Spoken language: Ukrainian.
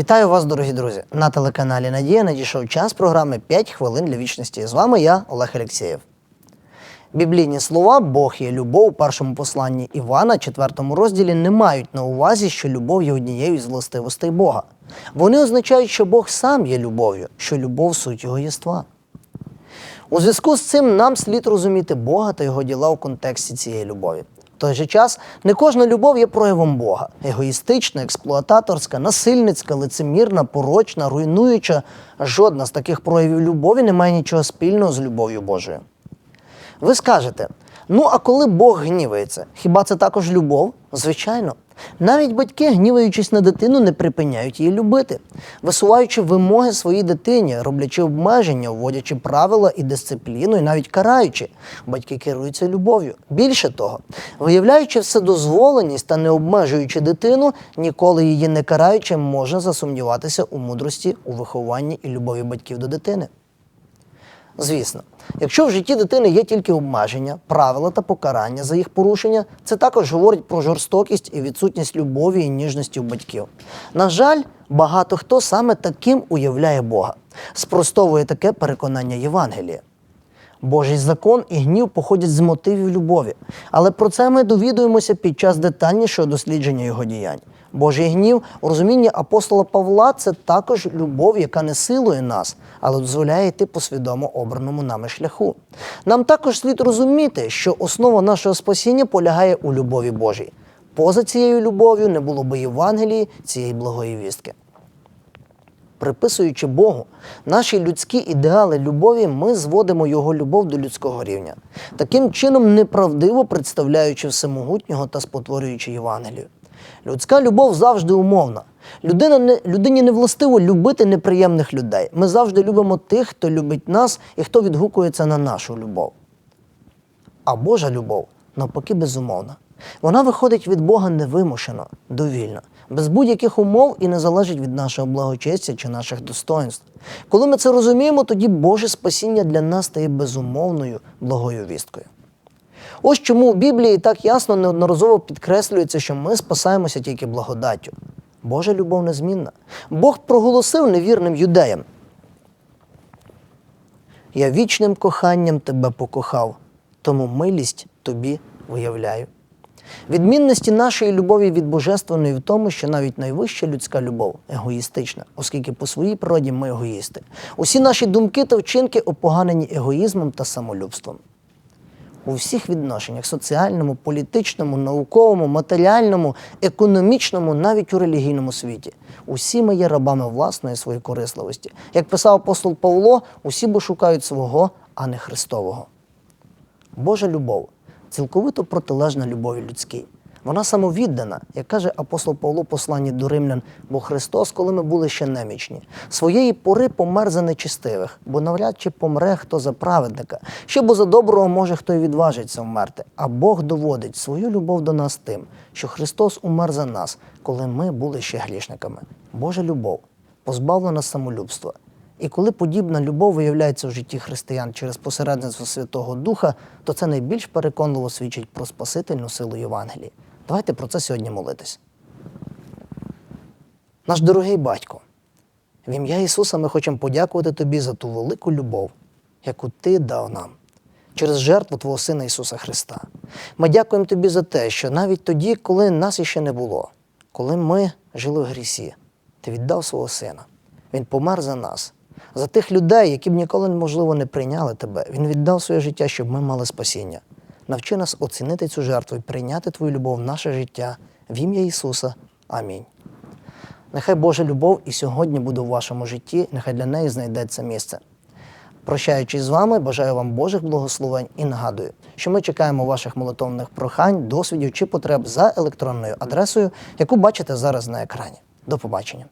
Вітаю вас, дорогі друзі! На телеканалі Надія надійшов час програми «5 хвилин для вічності. З вами я, Олег Алексєєв. Біблійні слова Бог є любов у першому посланні Івана, четвертому розділі, не мають на увазі, що любов є однією з властивостей Бога. Вони означають, що Бог сам є любов'ю, що любов суть його єства. У зв'язку з цим нам слід розуміти Бога та його діла у контексті цієї любові. Той же час не кожна любов є проявом Бога. Егоїстична, експлуататорська, насильницька, лицемірна, порочна, руйнуюча. Жодна з таких проявів любові не має нічого спільного з любов'ю Божою. Ви скажете, ну а коли Бог гнівається, хіба це також любов? Звичайно. Навіть батьки, гніваючись на дитину, не припиняють її любити, висуваючи вимоги своїй дитині, роблячи обмеження, вводячи правила і дисципліну, і навіть караючи. Батьки керуються любов'ю. Більше того, виявляючи вседозволеність та не обмежуючи дитину, ніколи її не караючи, можна засумніватися у мудрості, у вихованні і любові батьків до дитини. Звісно, якщо в житті дитини є тільки обмеження, правила та покарання за їх порушення, це також говорить про жорстокість і відсутність любові і ніжності у батьків. На жаль, багато хто саме таким уявляє Бога, спростовує таке переконання Євангелія. Божий закон і гнів походять з мотивів любові, але про це ми довідуємося під час детальнішого дослідження його діянь. Божий гнів у розумінні апостола Павла це також любов, яка не силує нас, але дозволяє йти по свідомо обраному нами шляху. Нам також слід розуміти, що основа нашого спасіння полягає у любові Божій. Поза цією любов'ю не було би Євангелії цієї благої вістки. Приписуючи Богу наші людські ідеали любові, ми зводимо його любов до людського рівня, таким чином неправдиво представляючи всемогутнього та спотворюючи Євангелію. Людська любов завжди умовна. Людина не, людині не властиво любити неприємних людей. Ми завжди любимо тих, хто любить нас і хто відгукується на нашу любов. А Божа любов навпаки безумовна. Вона виходить від Бога невимушено, довільно, без будь-яких умов і не залежить від нашого благочестя чи наших достоинств. Коли ми це розуміємо, тоді Боже спасіння для нас стає безумовною благою вісткою. Ось чому у Біблії так ясно неодноразово підкреслюється, що ми спасаємося тільки благодаттю. Божа любов незмінна. Бог проголосив невірним юдеям. Я вічним коханням тебе покохав, тому милість тобі виявляю. Відмінності нашої любові від божественної в тому, що навіть найвища людська любов егоїстична, оскільки по своїй природі ми егоїсти. Усі наші думки та вчинки опоганені егоїзмом та самолюбством. У всіх відношеннях соціальному, політичному, науковому, матеріальному, економічному, навіть у релігійному світі. Усі ми є рабами власної своєї корисливості. Як писав апостол Павло, усі бо шукають свого, а не Христового. Божа любов цілковито протилежна любові людській. Вона самовіддана, як каже апостол Павло посланні до римлян, бо Христос, коли ми були ще немічні, своєї пори помер за нечистивих, бо навряд чи помре хто за праведника, що бо за доброго може хто й відважиться вмерти. А Бог доводить свою любов до нас тим, що Христос умер за нас, коли ми були ще грішниками. Божа любов позбавлена самолюбства. І коли подібна любов виявляється в житті християн через посередництво Святого Духа, то це найбільш переконливо свідчить про спасительну силу Євангелії. Давайте про це сьогодні молитись. Наш дорогий батько, в ім'я Ісуса ми хочемо подякувати Тобі за ту велику любов, яку Ти дав нам через жертву Твого Сина Ісуса Христа. Ми дякуємо Тобі за те, що навіть тоді, коли нас іще не було, коли ми жили в грісі, Ти віддав свого Сина. Він помер за нас, за тих людей, які б ніколи, можливо, не прийняли тебе. Він віддав своє життя, щоб ми мали спасіння. Навчи нас оцінити цю жертву і прийняти Твою любов в наше життя в ім'я Ісуса. Амінь. Нехай Божа любов і сьогодні буде у вашому житті, нехай для неї знайдеться місце. Прощаючись з вами, бажаю вам Божих благословень і нагадую, що ми чекаємо ваших молитовних прохань, досвідів чи потреб за електронною адресою, яку бачите зараз на екрані. До побачення.